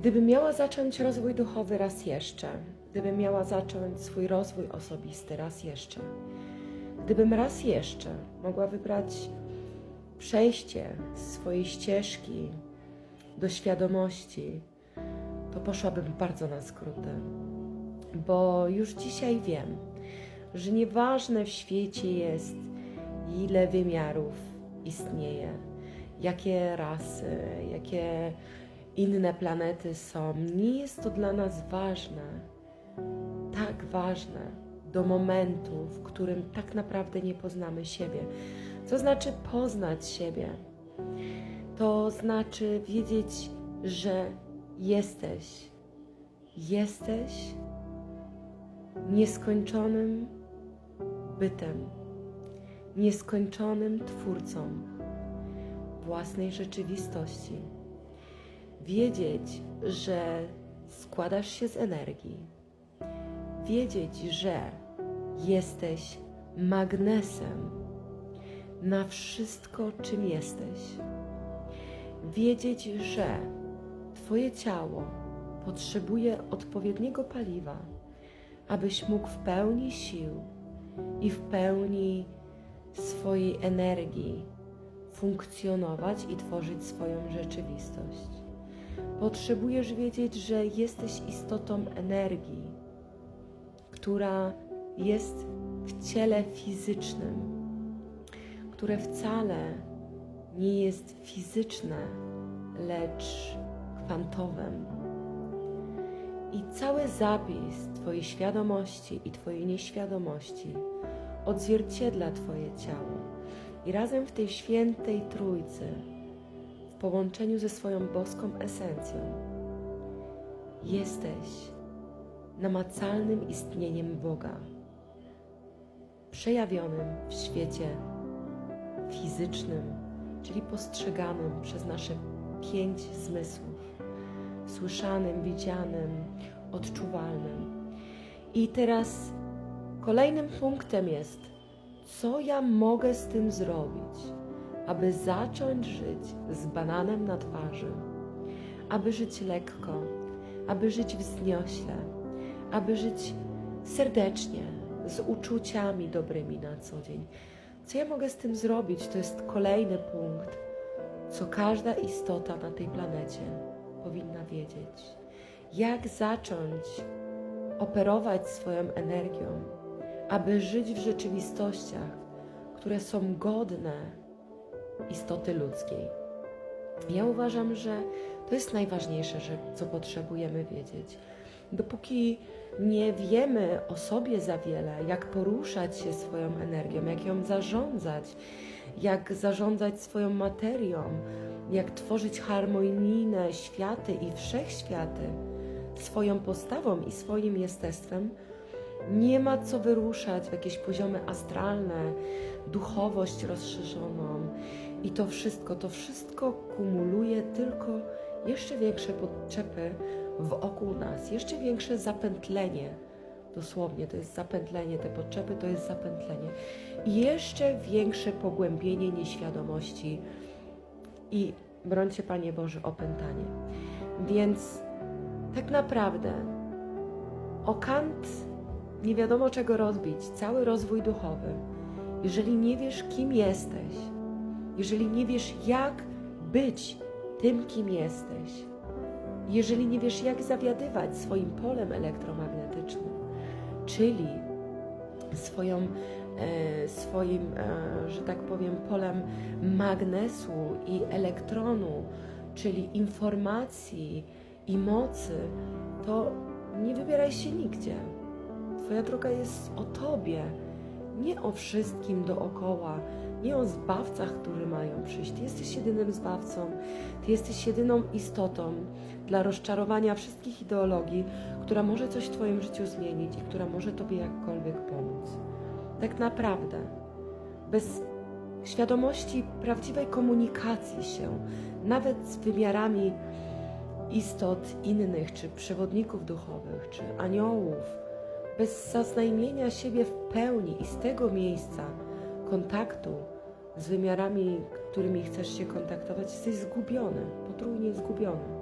Gdybym miała zacząć rozwój duchowy raz jeszcze, gdybym miała zacząć swój rozwój osobisty raz jeszcze, gdybym raz jeszcze mogła wybrać przejście swojej ścieżki do świadomości, to poszłabym bardzo na skróty. Bo już dzisiaj wiem, że nieważne w świecie jest, ile wymiarów istnieje, jakie rasy, jakie inne planety są. Nie jest to dla nas ważne, tak ważne do momentu, w którym tak naprawdę nie poznamy siebie. Co znaczy poznać siebie? To znaczy wiedzieć, że jesteś. Jesteś nieskończonym bytem, nieskończonym twórcą własnej rzeczywistości. Wiedzieć, że składasz się z energii. Wiedzieć, że jesteś magnesem na wszystko, czym jesteś. Wiedzieć, że Twoje ciało potrzebuje odpowiedniego paliwa, abyś mógł w pełni sił i w pełni swojej energii funkcjonować i tworzyć swoją rzeczywistość. Potrzebujesz wiedzieć, że jesteś istotą energii, która jest w ciele fizycznym, które wcale nie jest fizyczne, lecz kwantowym. I cały zapis Twojej świadomości i Twojej nieświadomości odzwierciedla Twoje ciało. I razem w tej świętej trójcy, połączeniu ze swoją boską esencją, jesteś namacalnym istnieniem Boga, przejawionym w świecie fizycznym, czyli postrzeganym przez nasze pięć zmysłów słyszanym, widzianym, odczuwalnym. I teraz kolejnym punktem jest, co ja mogę z tym zrobić, aby zacząć żyć z bananem na twarzy, aby żyć lekko, aby żyć wzniośle, aby żyć serdecznie, z uczuciami dobrymi na co dzień. Co ja mogę z tym zrobić? To jest kolejny punkt, co każda istota na tej planecie powinna wiedzieć. Jak zacząć operować swoją energią, aby żyć w rzeczywistościach, które są godne istoty ludzkiej. Ja uważam, że to jest najważniejsze, że, co potrzebujemy wiedzieć. Dopóki nie wiemy o sobie za wiele, jak poruszać się swoją energią, jak ją zarządzać, jak zarządzać swoją materią, jak tworzyć harmonijne światy i wszechświaty swoją postawą i swoim jestestwem, nie ma co wyruszać w jakieś poziomy astralne, duchowość rozszerzoną i to wszystko, to wszystko kumuluje tylko jeszcze większe potrzepy wokół nas, jeszcze większe zapętlenie. Dosłownie to jest zapętlenie, te potrzeby to jest zapętlenie. I jeszcze większe pogłębienie nieświadomości i brońcie Panie Boże opętanie. Więc tak naprawdę o kant nie wiadomo czego rozbić, cały rozwój duchowy, jeżeli nie wiesz kim jesteś, jeżeli nie wiesz jak być tym kim jesteś, jeżeli nie wiesz jak zawiadywać swoim polem elektromagnetycznym, czyli swoją, e, swoim, e, że tak powiem, polem magnesu i elektronu, czyli informacji i mocy, to nie wybieraj się nigdzie. Twoja droga jest o Tobie, nie o wszystkim dookoła, nie o zbawcach, którzy mają przyjść. Ty jesteś jedynym zbawcą, Ty jesteś jedyną istotą dla rozczarowania wszystkich ideologii, która może coś w Twoim życiu zmienić i która może Tobie jakkolwiek pomóc. Tak naprawdę, bez świadomości prawdziwej komunikacji się, nawet z wymiarami istot innych, czy przewodników duchowych, czy aniołów, bez zaznajmienia siebie w pełni i z tego miejsca kontaktu z wymiarami, którymi chcesz się kontaktować, jesteś zgubiony, potrójnie zgubiony.